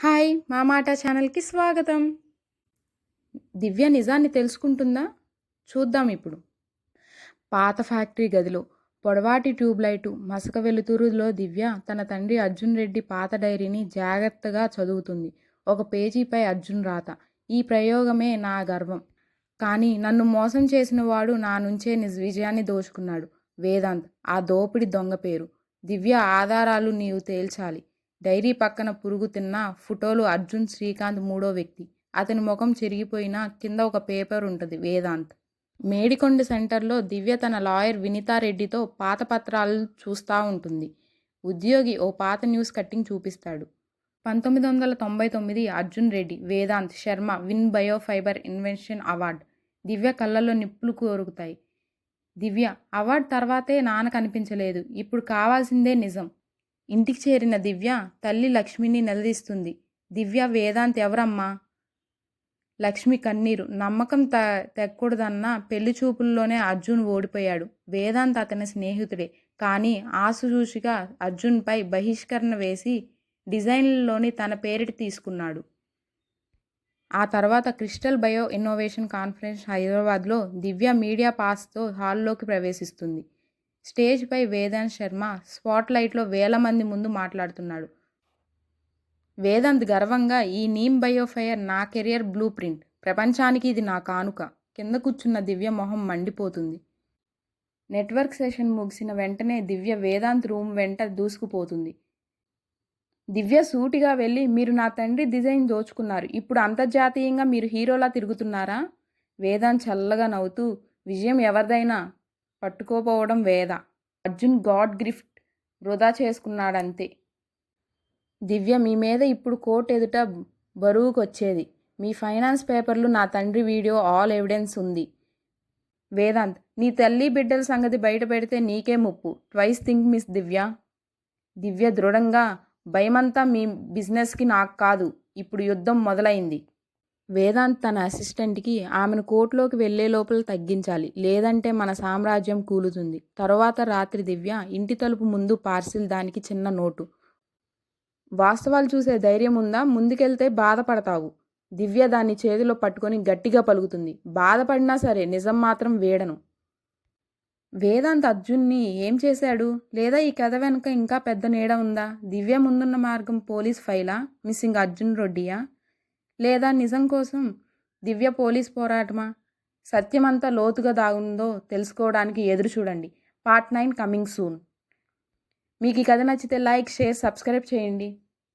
Hi మా మాట ఛానల్కి స్వాగతం. దివ్య నిజాన్ని తెలుసుకుంటుందా? చూద్దాం ఇప్పుడు. పాత ఫ్యాక్టరీ గదిలో పొడవాటి ట్యూబ్లైటు మసక వెలుతురులో దివ్య తన తండ్రి అర్జున్ రెడ్డి పాత డైరీని జాగ్రత్తగా చదువుతుంది. ఒక పేజీపై అర్జున్ రాత ఈ ప్రయోగమే నా గర్వం. కానీ నన్ను మోసం చేసిన వాడు నా నుంచే నిజ విజయాన్ని దోచుకున్నాడు. వేదాంత్ ఆ దోపిడి దొంగ పేరు. దివ్య ఆధారాలు నీవు తేల్చాలి. డైరీ పక్కన పురుగు తిన్న ఫోటోలు అర్జున్ శ్రీకాంత్ మూడో వ్యక్తి. అతని ముఖం చెరిగిపోయినా కింద ఒక పేపర్ ఉంటుంది వేదాంత్. మేడికొండ సెంటర్లో దివ్య తన లాయర్ వినితారెడ్డితో పాత పత్రాలు చూస్తూ ఉంటుంది. ఉద్యోగి ఓ పాత న్యూస్ కట్టింగ్ చూపిస్తాడు. పంతొమ్మిది వందల తొంభై తొమ్మిది Arjun Reddy Vedant Sharma win biofibre invention award. Divya కళ్ళల్లో నిప్పులు కోరుకుతాయి. దివ్య అవార్డ్ తర్వాతే నాన్న కనిపించలేదు. ఇప్పుడు కావాల్సిందే నిజం. ఇంటికి చేరిన దివ్య తల్లి లక్ష్మిని నిలదీస్తుంది. దివ్య వేదాంత్ ఎవరమ్మా? లక్ష్మి కన్నీరు. నమ్మకం త తెక్కూడదన్న పెళ్ళి చూపుల్లోనే అర్జున్ ఓడిపోయాడు. వేదాంత్ అతని స్నేహితుడే. కానీ ఆసుచూసిగా అర్జున్పై బహిష్కరణ వేసి డిజైన్లలోని తన పేరిటి తీసుకున్నాడు. ఆ తర్వాత క్రిస్టల్ బయో ఇన్నోవేషన్ కాన్ఫరెన్స్ హైదరాబాద్లో దివ్య మీడియా పాస్తో హాల్లోకి ప్రవేశిస్తుంది. స్టేజ్పై వేదాంత్ శర్మ స్పాట్లైట్లో వేల మంది ముందు మాట్లాడుతున్నాడు. వేదాంత్ గర్వంగా ఈ నీమ్ బయోఫైర్ నా కెరియర్ బ్లూ ప్రింట్. ప్రపంచానికి ఇది నా కానుక. కింద కూర్చున్న దివ్య మొహం మండిపోతుంది. నెట్వర్క్ సెషన్ ముగిసిన వెంటనే దివ్య వేదాంత్ రూమ్ వెంట దూసుకుపోతుంది. దివ్య సూటిగా వెళ్ళి మీరు నా తండ్రి డిజైన్ దోచుకున్నారు. ఇప్పుడు అంతర్జాతీయంగా మీరు హీరోలా తిరుగుతున్నారా? వేదాంత్ చల్లగా నవ్వుతూ విజయం ఎవరిదైనా? పట్టుకోపోవడం వేద. అర్జున్ గాడ్ గిఫ్ట్ వృధా చేసుకున్నాడంతే. దివ్య మీ మీద ఇప్పుడు కోర్టు ఎదుట బరువుకొచ్చేది. మీ ఫైనాన్స్ పేపర్లు నా తండ్రి వీడియో ఆల్ ఎవిడెన్స్ ఉంది. వేదాంత్ నీ తల్లి బిడ్డల సంగతి బయట పెడితే నీకే ముప్పు. Twice think miss Divya. Divya దృఢంగా భయమంతా మీ బిజినెస్కి నాకు కాదు. ఇప్పుడు యుద్ధం మొదలైంది. వేదాంత్ తన అసిస్టెంట్కి ఆమెను కోర్టులోకి వెళ్ళే లోపల తగ్గించాలి. లేదంటే మన సామ్రాజ్యం కూలుతుంది. తరువాత రాత్రి దివ్య ఇంటి తలుపు ముందు పార్సిల్ దానికి చిన్న నోటు. వాస్తవాలు చూసే ధైర్యం ఉందా? ముందుకెళ్తే బాధపడతావు. దివ్య దాన్ని చేతిలో పట్టుకొని గట్టిగా పలుకుతుంది. బాధపడినా సరే నిజం మాత్రం వేడను. వేదాంత్ అర్జున్ని ఏం చేశాడు? లేదా ఈ కథ వెనుక ఇంకా పెద్ద నీడ ఉందా? దివ్య ముందున్న మార్గం పోలీస్ ఫైలా? మిస్సింగ్ అర్జున్ రెడ్డియా? లేదా నిజం కోసం దివ్య పోలీస్ పోరాటమా? సత్యమంతా లోతుగా దాగుందో తెలుసుకోవడానికి ఎదురు చూడండి. Part nine coming soon. మీకు ఈ కథ నచ్చితే లైక్ షేర్ సబ్స్క్రైబ్ చేయండి.